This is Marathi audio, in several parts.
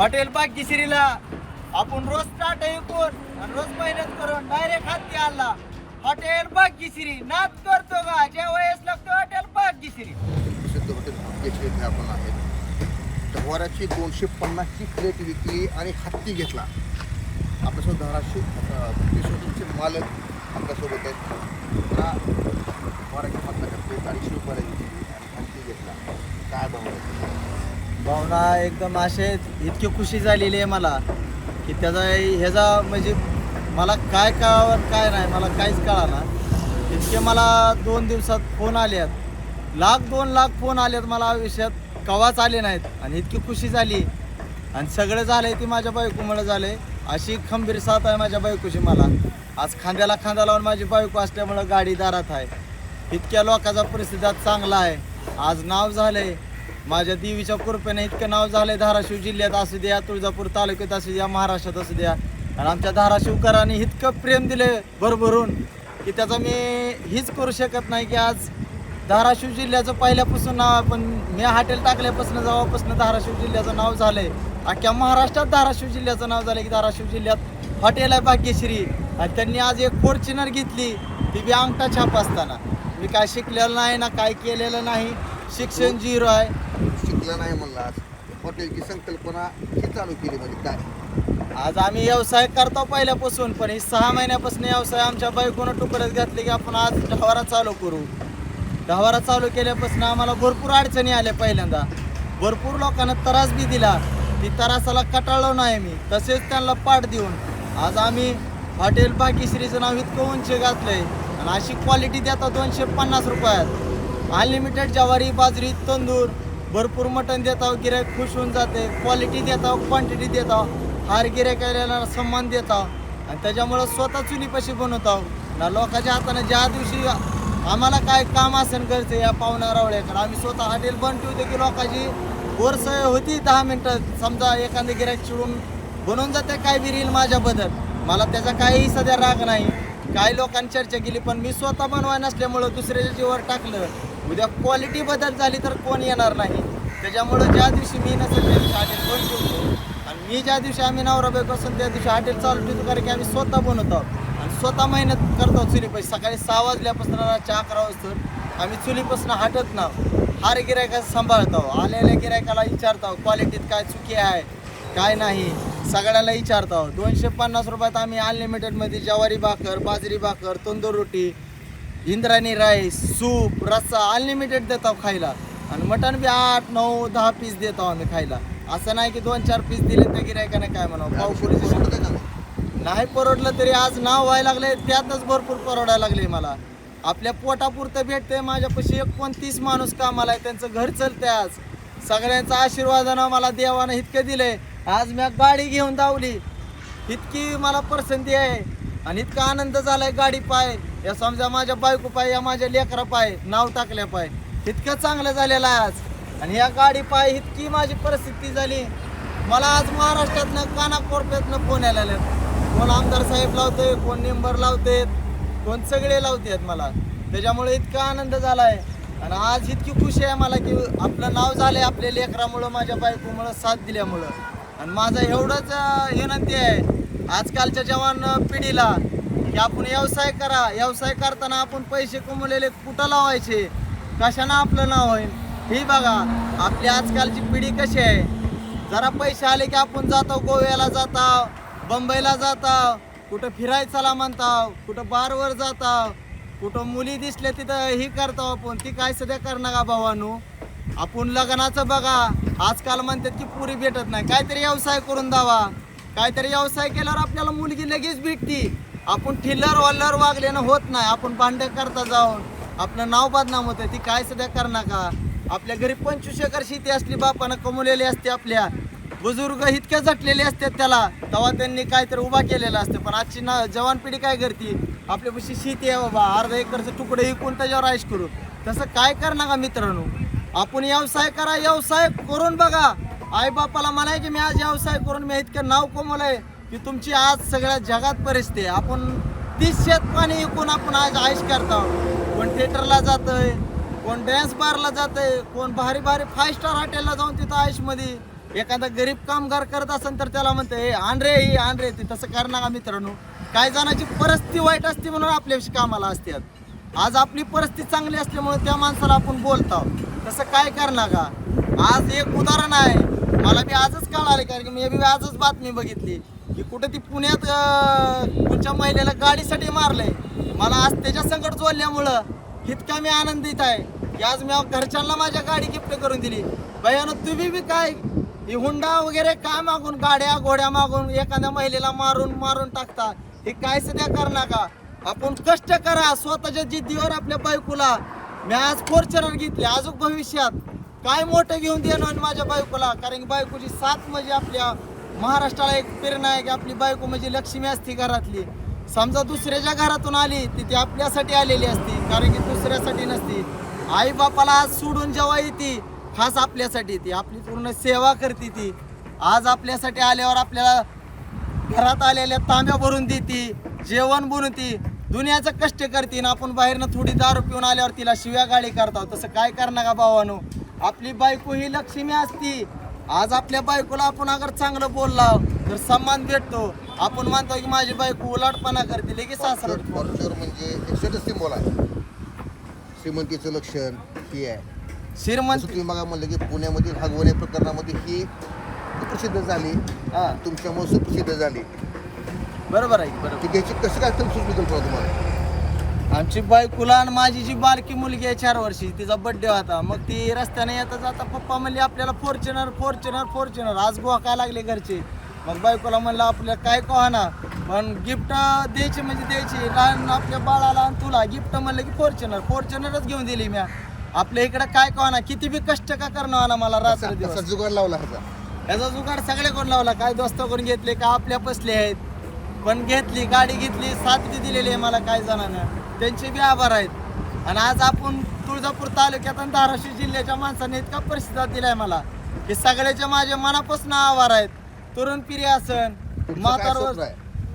हॉटेल बागीश्रीला आपण रोज स्टार्ट ऐकून आणि रोज मेहनत करून डायरेक्ट हाती आला हॉटेल बागीश्री नाच करतो का ज्या वयस लागतो हॉटेल बागीश्री प्रसिद्ध हॉटेल भाग्यश्री इथे आपण आहेत. ढवाराची दोनशे पन्नासची प्लेट विकली आणि हत्ती घेतला. आपल्यासोबत धाराशिव हॉटेलचे मालक आपल्यासोबत आहेत. हा ढवाराच्या मधला प्लेट अडीचशे रुपयाला विकली आणि हत्ती घेतला. काय भाव भावना एकदम असे इतकी खुशी झालेली आहे मला की त्याचा ह्याचा म्हणजे मला काय कळावं काय नाही मला काहीच कळाना इतके मला दोन दिवसात फोन आले आहेत लाख दोन लाख फोन आलेत मला आयुष्यात. कवाच आले नाहीत आणि इतकी खुशी झाली. आणि सगळं झालंय ती माझ्या बायकोमुळे आहे अशी खंबीर साथ आहे माझ्या बायकोची मला. आज खांद्याला खांदा लावून माझी बायको असल्यामुळं गाडी दारात आहे. इतक्या लोकांचा परिस्थिती चांगला आहे. आज नाव झालंय. माझ्या देवीच्या कृपेने इतकं नाव झालंय धाराशिव जिल्ह्यात असू द्या तुळजापूर तालुक्यात असू द्या महाराष्ट्रात असू द्या. आणि आमच्या धाराशिवकरांनी इतकं प्रेम दिले भरभरून की त्याचा मी हीच करू शकत नाही की आज धाराशिव जिल्ह्याचं पहिल्यापासून नाव पण मी हॉटेल टाकल्यापासून जेव्हापासून धाराशिव जिल्ह्याचं नाव झालंय अख्ख्या महाराष्ट्रात धाराशिव जिल्ह्याचं नाव झालं की धाराशिव जिल्ह्यात हॉटेल आहे भाग्यश्री. आणि त्यांनी आज एक फॉर्च्युनर घेतली ती बी अंगठा छाप असताना. मी काय शिकलेलं नाही ना काय केलेलं नाही. शिक्षण झिरो आहे. शिकला नाही म्हणला हॉटेलची संकल्पना ही चालू केली म्हणजे काय? आज आम्ही व्यवसाय करतो पहिल्यापासून पण ही सहा महिन्यापासून व्यवसाय आमच्या बायकोनं टुकड्यात घातले की आपण आज ढवारा चालू करू. ढवारा चालू केल्यापासून आम्हाला भरपूर अडचणी आल्या पहिल्यांदा. भरपूर लोकांना त्रास बी दिला. ती त्रासाला कटाळलो नाही मी. तसेच त्यांना पाठ देऊन. आज आम्ही हॉटेल बाकीश्रीचं नाव इतकं उंच घातलंय आणि अशी क्वालिटी देता दोनशे पन्नास रुपयात. अनलिमिटेड ज्वारी बाजरी तंदूर भरपूर मटण देताव गिरायक खुश होऊन जाते. क्वालिटी देताव क्वांटिटी देताव हार गिरायकाला सन्मान देताव आणि त्याच्यामुळं स्वतः चुलीपाशी बनवताव ना लोकांच्या हाताने ज्या दिवशी आम्हाला काय काम असेल घरचं या पाहुण्या रावळ्याकडे आम्ही स्वतः हॉटेल बंद ठेवतो की लोकांची गोरसय होती दहा मिनटं. समजा एखादं गिरायक चिडून बनवून जाते काय बी रील माझ्याबद्दल. मला त्याचा काहीही सध्या राग नाही. काही लोकांनी चर्चा केली पण मी स्वतः बनवाय नसल्यामुळं दुसऱ्याच्या जीवर टाकलं. उद्या क्वालिटी बदल झाली तर कोण येणार नाही. त्याच्यामुळं ज्या दिवशी मी नसेल त्या दिवशी हॉटेल बंद ठेवतो. आणि मी ज्या दिवशी आम्ही नवरा बायको असेल त्या दिवशी हॉटेल चालू ठेवतो कारण की आम्ही स्वतः बनवतो. आणि स्वतः मेहनत करतो चुलीपाशी. सकाळी सहा वाजल्यापासून रातच्या अकरा वाजता आम्ही चुलीपासून हटत ना हार गिरायका सांभाळतो. आलेल्या गिरायकाला विचारतो क्वालिटीत काय चुकी आहे? काय नाही. सगळ्याला विचारतो दोनशे पन्नास रुपयात आम्ही अनलिमिटेडमध्ये ज्वारी भाकर बाजरी भाकर तंदूर रोटी इंद्रायणी राईस सूप रस्सा अनलिमिटेड देतो खायला. आणि मटण बी आठ नऊ दहा पीस देतो आम्ही खायला. असं नाही की दोन चार पीस दिले त्या गिरायकाने काय म्हणावं पावपुरीची नाही? परवडलं तरी आज नाव व्हायला लागले त्यातच भरपूर परवडायला लागले मला. आपल्या पोटापुरतं भेटते माझ्यापाशी एकोणतीस माणूस कामाला आहे त्यांचं घर चालतंय आज. सगळ्यांचा आशीर्वादानं मला देवानं इतकं दिलंय. आज मी गाडी घेऊन धावली. इतकी मला पसंती आहे आणि इतका आनंद झालाय गाडी पाय. या समजा माझ्या बायको पाय या माझ्या लेकरा पाय नाव टाकल्या पाय. इतकं चांगलं झालेलं आहे आज. आणि या गाडी पाय इतकी माझी परिस्थिती झाली. मला आज महाराष्ट्रातनं कानाकोरप्यातनं फोन यायला लागलेत. कोण आमदार साहेब लावतोय कोण निंबर लावतेत कोण सगळे लावतेत मला. त्याच्यामुळे इतका आनंद झालाय. आणि आज इतकी खुशी आहे मला की आपलं नाव झालंय आपल्या लेकरामुळं माझ्या बायकोमुळं साथ दिल्यामुळं. आणि माझं एवढंच विनंती आहे आजकालच्या जवान पिढीला की आपण व्यवसाय करा. व्यवसाय करताना आपण पैसे कमवलेले कुठं लावायचे? कशानं आपलं नाव होईल ही बघा आपली आजकालची पिढी कशी आहे? जरा पैसे आले की आपण जातो गोव्याला जाता बंबईला जाता कुठं फिरायचाला म्हणताव कुठं बारवर जाताव कुठं मुली दिसल्या तिथं ही करतो आपण. ती काय सध्या करणार का भावानू? आपण लग्नाचं बघा. आजकाल म्हणतात की पुरी भेटत नाही. काहीतरी व्यवसाय करून द्यावा काहीतरी व्यवसाय केल्यावर आपल्याला मुलगी लगेच भेटती. आपण ठिल्लर वल्लर वागल्यानं होत नाही. आपण भांडे करता जाऊन. आपलं नाव बदनाम होतं ती काय सध्या करणार का आपल्या घरी पंचवीस एकर शेती असली बापानं कमवलेली असते आपल्या. बुजुर्ग इतक्या झटलेले असतात त्याला. तेव्हा त्यांनी काहीतरी उभा केलेला असते. पण आजची ना जवान पिढी काय करते? आपल्यापाशी शेती आहे बाबा. अर्धा एकरचं तुकडे विकून त्याच्यावर आयश करू. तसं काय करणार का मित्रांनो. आपण व्यवसाय करा व्यवसाय करून बघा. आई बापाला म्हणाय की मी आज व्यवसाय करून मी इतकं नाव कमवलंय की तुमची आज सगळ्या जगात परिस्थिती आहे. आपण तीस शेत पाणी विकून आपण आज आयश करतो. कोण थिएटरला जातंय कोण डॅन्स बारला जातंय कोण भारी भारी फाय स्टार हॉटेलला जाऊन तिथं आयुषमध्ये एखादा गरीब कामगार करत असेल तर त्याला म्हणते हे आंढरे हे ही आण ती तसं करणार मित्रांनो? काही जणांची परिस्थिती वाईट असते म्हणून आपल्याविषयी कामाला असतात. आज आपली परिस्थिती चांगली असल्यामुळे त्या माणसाला आपण बोलतो. तसं काय करणार का आज एक उदाहरण आहे. मला बी आजच कळाले कारण की मी बी आजच बातमी बघितली. की कुठे ती पुण्यात पुढच्या महिलेला गाडीसाठी मारलंय. मला आज त्याच्या संकट जोडल्यामुळं इतका मी आनंदित आहे. की आज मी घरच्यांना माझ्या गाडी गिफ्ट करून दिली. भयानं तुम्ही बी काय? ही हुंडा वगैरे काय मागून गाड्या घोड्या मागून एखाद्या महिलेला मारून मारून टाकता? हे काय सध्या करणार का आपण कष्ट करा स्वतःच्या जिद्दीवर आपल्या बायकोला. मी आज फॉर्च्युनर घेतली अजून भविष्यात. काय मोठं घेऊन देणार माझ्या बायकोला? कारण की बायकोची साथ म्हणजे आपल्या महाराष्ट्राला एक प्रेरणा आहे की आपली बायको म्हणजे लक्ष्मी असती घरातली. समजा दुसऱ्याच्या घरातून आली ती ती आपल्यासाठी आलेली असती कारण की दुसऱ्यासाठी नसती. आई बापाला आज सोडून जेव्हा येते खास आपल्यासाठी ती. आपली पूर्ण सेवा करते ती. आज आपल्यासाठी आल्यावर आपल्याला घरात आलेल्या तांब्या भरून देते जेवण बनवते. दुनियाचं कष्ट करते ना आपण बाहेरनं थोडी दारू पिऊन आल्यावर तिला शिव्या गाडी करतो तसं काय करणार का भावानो? आपली बायको ही लक्ष्मी असती. आज आपल्या बायकोला आपण अगर चांगलं बोलला तर सन्मान भेटतो. आपण म्हणतो की माझी बायको उलाटपणा करते. लगेच सासर म्हणजे एक आहे. श्रीमंतीचं लक्षण ही आहे. श्रीमंत तुम्ही मग म्हणलं की पुण्यामधील भागवणे प्रकरणामध्ये ही सुप्रसिद्ध झाली. हा. तुमच्यामुळे सुप्रसिद्ध झाली. बरोबर आहे बरोबर. ती घ्यायची कसं काय तुम्ही सुचली कल्पना तुम्हाला? आमची बायकोला आणि माझी जी बारकी मुलगी आहे चार वर्षी तिचा बर्थडे होता. मग ती रस्त्याने येता जाता पप्पा म्हणले आपल्याला फॉर्च्युनर फॉर्च्युनर फॉर्च्युनर आज गोवा काय लागले घरचे? मग बायकोला म्हणलं आपल्याला काय कहाना? पण गिफ्ट द्यायची म्हणजे द्यायची. लहान आपल्या बाळाला आणि तुला गिफ्ट म्हणलं की फॉर्च्युनर फॉर्च्युनरच घेऊन दिली मी आपल्या इकडे काय कहाना? किती बी कष्ट का करणं ना मला रात्र दिवस जुगाड लावला ह्याचा. याचा जुगाड सगळे कोण लावला? काय दोस्त करून घेतले? का आपल्या बसले आहेत? पण घेतली गाडी घेतली साथ बी दिलेली आहे मला काय जणांना. त्यांचे बी आभार आहेत. आणि आज आपण तुळजापूर तालुक्यात आणि धाराशिव जिल्ह्याच्या माणसाने इतका प्रतिसाद दिलाय मला की सगळ्याच्या माझ्या मनापासून आभार आहेत. तरुण पिढी असन म्हातारवर?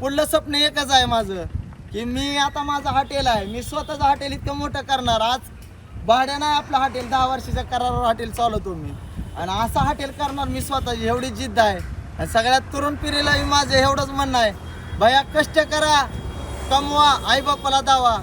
पुढलं स्वप्न एकच आहे माझं की मी आता माझं हॉटेल आहे. मी स्वतःचं हॉटेल इतकं मोठं करणार. आज भाड्यानं आपलं हॉटेल दहा वर्षाच्या करारावर हॉटेल चालवतो मी. आणि असं हॉटेल करणार मी स्वतःची एवढी जिद्द आहे. आणि सगळ्यात तरुण पिढीला माझं एवढंच म्हणणं आहे भया कष्ट करा कमवा आईबापाला दावा.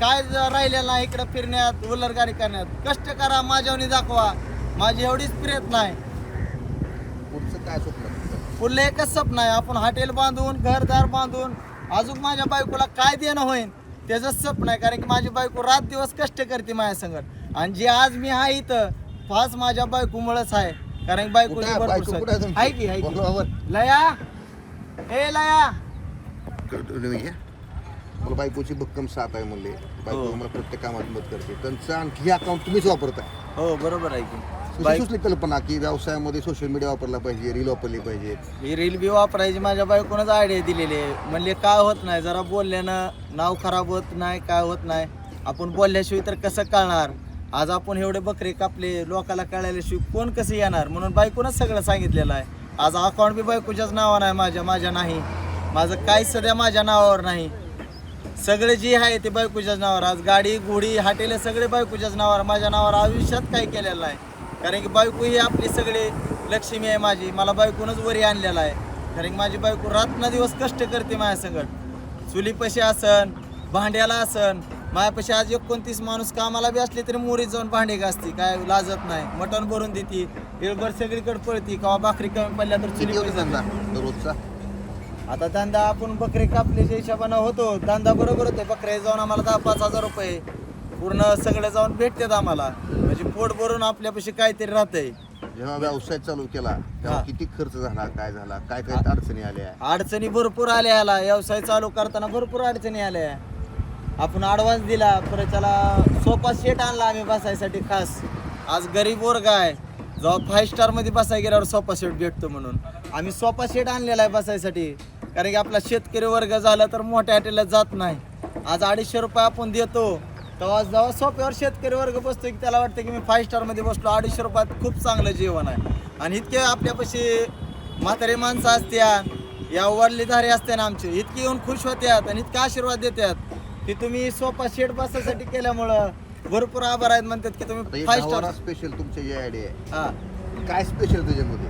काय राहिलेलं नाही इकडं फिरण्यात उलरगारी करण्यात कष्ट करा माझ्यावनी दाखवा. माझी एवढीच प्रयत्न आहे. पुढचं काय स्वप्न? पुढलं एकच स्वप्न आहे आपण हॉटेल बांधून घरदार बांधून अजून माझ्या बायकोला काय देणं होईल त्याचंच स्वप्न आहे कारण की माझी बायको रात दिवस कष्ट करते माझ्या संगत. आणि जे आज मी आहे इथं फास माझ्या बायकोमुळेच आहे कारण की बायको आहे? की आहे लया! ए लया! करतो मला बायकोची भक्कम साथ आहे म्हणले. बायको हो. मला प्रत्येक कामात मदत करते. त्यांचं आणखी अकाउंट तुम्हीच वापरताय. हो बरोबर आहे की. बाईक सुचली कल्पना की व्यवसायामध्ये सोशल मीडिया वापरला पाहिजे रील वापरली पाहिजे. ही रील बी वापरायची माझ्या बायकोनच आयडिया दिलेली आहे. म्हणले काय होत नाही? जरा बोलल्यानं नाव खराब होत नाही काय होत नाही? आपण बोलल्याशिवाय तर कसं कळणार? आज आपण एवढे बकरे कापले लोकाला कळल्याशिवाय कोण कसं येणार? म्हणून बायकोनच सगळं सांगितलेलं आहे. आज अकाउंट बी बायकोच्याच नावानं आहे माझ्या माझ्या नाही. माझं काही सध्या माझ्या नावावर नाही. सगळे जे आहे ते बायकोच्याच नावावर. आज गाडी घोडी हाटेले सगळे बायकोच्याच नावावर माझ्या नावावर आयुष्यात काही केलेलं आहे कारण की बायको ही आपली सगळे लक्ष्मी आहे माझी. मला बायकोनच वरी आणलेला आहे. कारण की माझी बायको रात्र दिवस कष्ट करते माझ्या संगत चुलीपाशी असन भांड्याला असन माझ्यापाशी आज एकोणतीस माणूस कामाला बी असले तरी मोरीत जाऊन भांडे घासती. काय लाजत नाही. मटण भरून देते. इळभर सगळीकडे पळती. किंवा भाकरी कमी पडल्या तर चुली दररोजचा आता धंदा आपण बकरे कापल्याच्या हिशोबानं होतो धंदा बरोबर होते बकरे जाऊन आम्हाला दहा पाच हजार रुपये. पूर्ण सगळे जाऊन भेटतात आम्हाला. म्हणजे पोट भरून आपल्यापाशी काहीतरी राहतंय. जेव्हा व्यवसाय चालू केला तेव्हा. किती खर्च झाला काय झाला काय काय अडचणी आल्या? अडचणी भरपूर आल्या याला व्यवसाय चालू करताना भरपूर अडचणी आल्या. आपण ॲडव्हान्स दिला परत त्याला सोफा सेट आणला आम्ही बसायसाठी खास. आज गरीब वर्ग आहे. जेव्हा फाईव्ह स्टारमध्ये बसाय गेल्यावर सोफा सेट भेटतो म्हणून. आम्ही सोफा सेट आणलेला आहे बसायसाठी. कारण की आपला शेतकरी वर्ग झाला तर मोठ्या हॉटेलला जात नाही. आज अडीचशे रुपये आपण देतो. तेव्हा जेव्हा सोप्यावर शेतकरी वर्ग बसतो की त्याला वाटतं की मी फाईव्ह स्टारमध्ये बसलो अडीचशे रुपयात खूप चांगलं जेवण आहे. आणि इतके आपल्यापाशी म्हातारे माणसं असत्या या वडलीधारे असते ना आमचे इतके येऊन खुश होत्यात आणि इतके आशीर्वाद देतात की तुम्ही सोफा शेट बसायसाठी केल्यामुळं भरपूर आभार आहेत म्हणतात की तुम्ही फाईव्ह दहावारा स्टार स्पेशल तुमची जी आयडिया आहे. हा. काय स्पेशल त्याच्यामध्ये?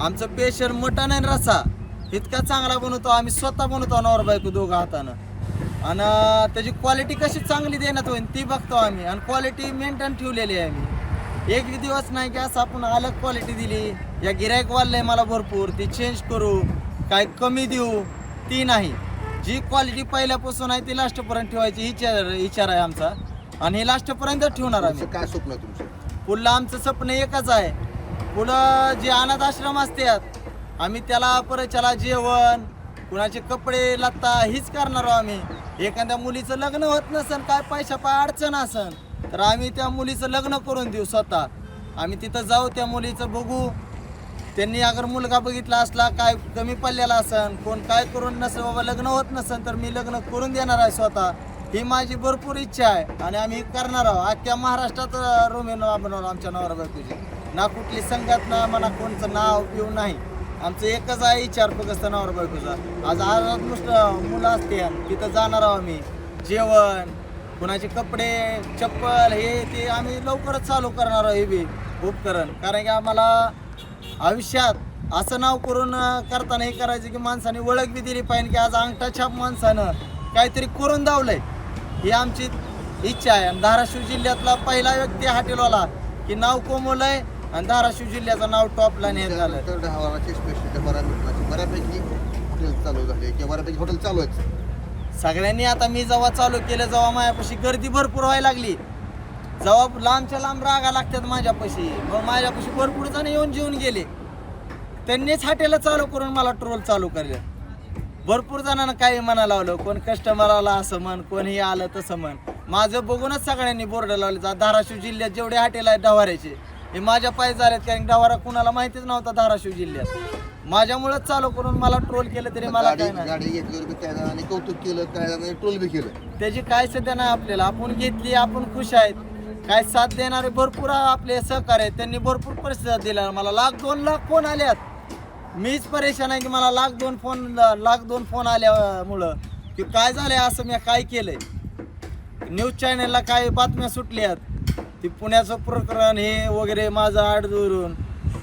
आमचं पेशल मटण आणि रसा इतका चांगला बनवतो आम्ही स्वतः बनवतो नवर बायको दोघं हातानं. आणि त्याची क्वालिटी कशी चांगली देण्यात होईल ती बघतो आम्ही. आणि क्वालिटी मेंटेन ठेवलेली आहे आम्ही. एक दिवस नाही की असं आपण अलग क्वालिटी दिली. या गिरायक वाढलंय मला भरपूर ती चेंज करू काय कमी देऊ ती नाही. जी क्वालिटी पहिल्यापासून आहे ती लास्टपर्यंत ठेवायची विचार विचार आहे आमचा. आणि हे लास्टपर्यंत ठेवणार आम्ही. काय स्वप्न आहे तुमचं? पुढलं आमचं स्वप्न एकच आहे. पुढं जे अनाथ आश्रम असतात आम्ही त्याला परच्याला जेवण कुणाचे कपडे लत्ता हीच करणार आहोत आम्ही. एखाद्या मुलीचं लग्न होत नसन काय पैशा पाय अडचण असन तर आम्ही त्या मुलीचं लग्न करून देऊ स्वतः. आम्ही तिथं जाऊ त्या मुलीचं बघू. त्यांनी अगर मुलगा बघितला असला काय कमी पडलेला असन कोण काय करून नसेल बाबा लग्न होत नसन तर मी लग्न करून देणार आहे स्वतः. ही माझी भरपूर इच्छा आहे आणि आम्ही करणार आहोत अख्ख्या महाराष्ट्रात रोमे बनवलं आमच्या नवरा बायकोची. ना कुठली संघात ना म्हणा कोणचं नाव पिऊ नाही. आमचं एकच आहे विचार असतं नवरा बायकोचा. आज आज नुसतं मुलं असते तिथं जाणार आहोत आम्ही. जेवण कुणाचे कपडे चप्पल हे ते आम्ही लवकरच चालू करणार आहोत हे बी उपकरण. कारण की आम्हाला आयुष्यात असं नाव करून करताना हे करायचं की माणसाने ओळख बी दिली पाहिजे की आज अंगठा छाप माणसानं काहीतरी करून धावलंय ही आमची इच्छा आहे. आणि धाराशिव जिल्ह्यातला पहिला व्यक्ती हॉटेलवाला. की नाव कोमवलंय आणि धाराशिव जिल्ह्याचं नाव टॉपला नेत झालं. त्यानंतर ढावाची स्पेशलिटी बऱ्यापैकी हॉटेल चालू झाले किंवा बऱ्यापैकी हॉटेल चालू आहेत. सगळ्यांनी आता मी जेव्हा चालू केलं जेव्हा माझ्यापाशी गर्दी भरपूर व्हायला लागली जेव्हा लांबच्या लांब रागा लागतात माझ्यापाशी. मग माझ्यापाशी भरपूर जण येऊन जेवून गेले. त्यांनीच हॉटेल चालू करून मला ट्रोल चालू केलं. भरपूर जणांना काही म्हणा लावलं कोण कस्टमर आला असं म्हण कोणी आलं तसं म्हण. माझं बघूनच सगळ्यांनी बोर्ड लावले जा धाराशिव जिल्ह्यात जेवढे हॉटेल आहेत डवाऱ्याचे हे माझ्या पायी झालेत कारण डवारा कुणाला माहितीच नव्हता धाराशिव जिल्ह्यात. माझ्यामुळेच चालू करून मला ट्रोल केलं तरी मला काय नाही. गाडी घेतल्यावर बी काय जणांनी कौतुक केलं काय ट्रोल बी केलं. त्याची काय सध्या नाही आपल्याला. आपण घेतली आपण खुश आहेत. काय साथ देणारे भरपूर आपले सहकार्य आहेत. त्यांनी भरपूर प्रतिसाद दिला मला लाख दोन लाख फोन आल्यात. मीच परेशान आहे की मला लाख दोन फोन लाख दोन फोन आल्यामुळं. की काय झालंय असं मी काय केलंय? न्यूज चॅनलला काय बातम्या सुटल्यात? ते पुण्याचं प्रकरण हे वगैरे माझं आड धरून.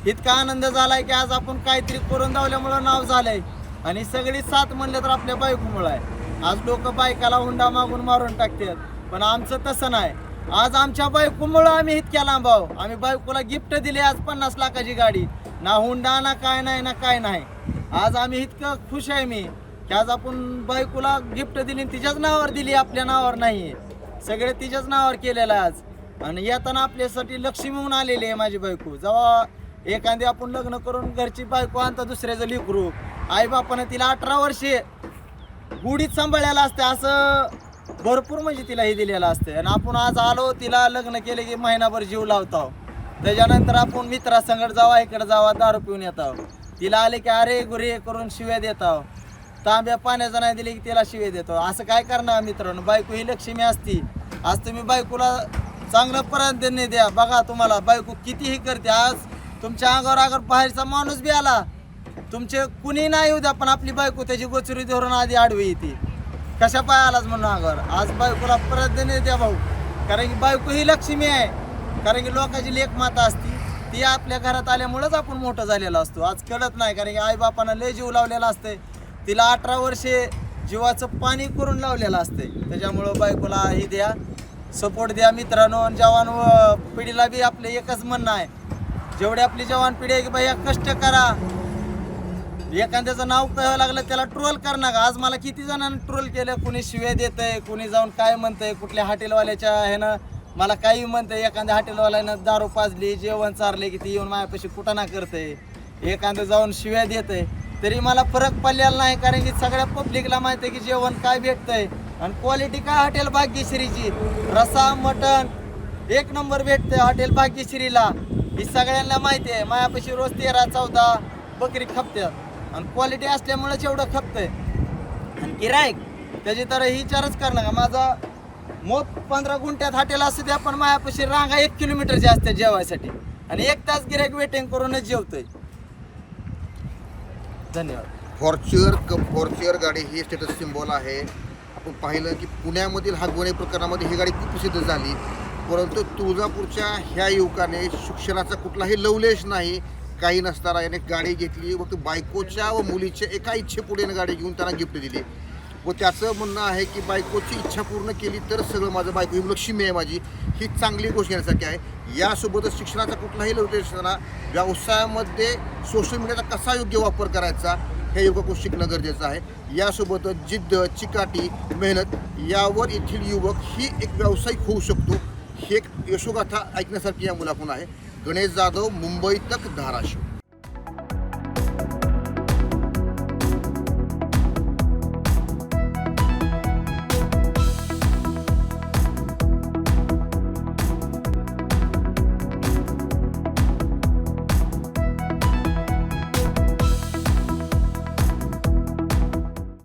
इतका आनंद झालाय की आज आपण काहीतरी करून दावल्यामुळं नाव झालंय. आणि सगळी साथ म्हणलं तर आपल्या बायकोमुळं आहे. आज लोक बायकाला हुंडा मागून मारून टाकतात. पण आमचं तसं नाही. आज आमच्या बायकोमुळं आम्ही इतक्या लांब आहो. आम्ही बायकोला गिफ्ट दिली आज पन्नास लाखाची गाडी. ना हुंडा ना काय नाही ना काय नाही. आज आम्ही इतकं खुश आहे मी की आज आपण बायकोला गिफ्ट दिली आणि तिच्याच नावावर दिली. आपल्या नावावर नाही सगळे तिच्याच नावावर केलेलं आहे आज. आणि येताना आपल्यासाठी लक्ष्मी म्हणून आलेली आहे माझी बायको. जेव्हा एखादी आपण लग्न करून घरची बायको आणता दुसऱ्याचं लेकरू आई बापानं तिला अठरा वर्षे गुढीत सांभाळायला असते असं भरपूर म्हणजे तिला हे दिलेलं असते आणि आपण आज आलो तिला लग्न केले की महिनाभर जीव लावतो. त्याच्यानंतर आपण मित्रासंगड जावा इकडे जावा दारू पिऊन येतो. तिला आले की अरे गुरे करून शिव्या देतो. तांब्या पाण्याचा नाही दिले की तिला शिव्या देतो. असं काय करणार मित्रांनो? बायको ही लक्ष्मी असती. आज तुम्ही बायकोला चांगलं प्राधान्य द्या. बघा तुम्हाला बायको कितीही करते आज तुमच्या अंगावर अगर बाहेरचा माणूस बी आला तुमचे कुणी नाही येऊ द्या पण आपली बायको त्याची गोचरी धरून आधी आडवी येते. कशा पाय आलाच म्हणून अंगावर. आज बायकोला प्राधान्य द्या भाऊ. कारण की बायको ही लक्ष्मी आहे. कारण की लोकांची लेख माता असती. ती आपल्या घरात आल्यामुळंच आपण मोठं झालेलो असतो. आज कळत नाही कारण की आईबापानं लय जीव लावलेला असते तिला अठरा वर्षे जीवाचं पाणी करून लावलेलं असते त्याच्यामुळं बायकोला ही द्या. सपोर्ट द्या मित्रांनो आणि जवान व पिढीला बी आपलं एकच म्हणणं आहे. जेवढी आपली जवान पिढी आहे की बाई कष्ट करा. एखाद्याचं नाव कळावं लागलं त्याला ट्रोल कर नका. आज मला किती जणांना ट्रोल केलं कुणी शिव्या आहे कुणी जाऊन काय म्हणतंय कुठल्या हॉटेलवाल्याच्या ह्यानं मला काही म्हणतंय एखाद्या हॉटेलवाल्यानं दारू पाजली जेवण चारले की ती येऊन माझ्यापाशी कुठं ना करतंय. एखादं जाऊन शिव्या देतंय. तरी मला फरक पडलेला नाही कारण की सगळ्या पब्लिकला माहिती आहे की जेवण काय भेटतंय. आणि क्वालिटी काय हॉटेल भाग्यश्रीची? रसा मटण एक नंबर भेटतं हॉटेल भाग्यश्रीला. ही सगळ्यांना माहिती आहे. मायापाशी रोज तेरा चौदा बकरी खपत्यात. आणि क्वालिटी असल्यामुळेच एवढं खपतंय. आणि गिरायक त्याची तर विचारच करणार का माझा मोठ पंधरा गुंठ्यात हॉटेल असते ते आपण मायापाशी रांगा एक किलोमीटरची असते जेवायसाठी. आणि एक तास गिरायक वेटिंग करूनच जेवतोय. धन्यवाद. फॉर्च्युअर क फॉर्च्युअर गाडी ही स्टेटस सिम्बॉल आहे. आपण पाहिलं की पुण्यामधील हागवणे प्रकरणामध्ये ही गाडी खूप प्रसिद्ध झाली. परंतु तुळजापूरच्या ह्या युवकाने शिक्षणाचा कुठलाही लवलेश नाही काही नसताना याने गाडी घेतली व बायकोच्या व मुलीच्या एका इच्छेपुढे गाडी घेऊन त्यांना गिफ्ट दिली. व त्याचं म्हणणं आहे की बायकोची इच्छा पूर्ण केली तर सगळं माझं बायको ही लक्ष्मी आहे माझी. ही चांगली गोष्ट घेण्यासारखी आहे. यासोबतच शिक्षणाचा कुठलाही लवलेश असताना व्यवसायामध्ये सोशल मीडियाचा कसा योग्य वापर करायचा? हे युवक शिकणं गरजेचं आहे. यासोबतच जिद्द चिकाटी मेहनत यावर येथील युवक ही एक व्यावसायिक होऊ शकतो. ही एक यशोगाथा ऐकण्यासारखी या मुलाकडून आहे. गणेश जाधव मुंबई तक धाराशिव.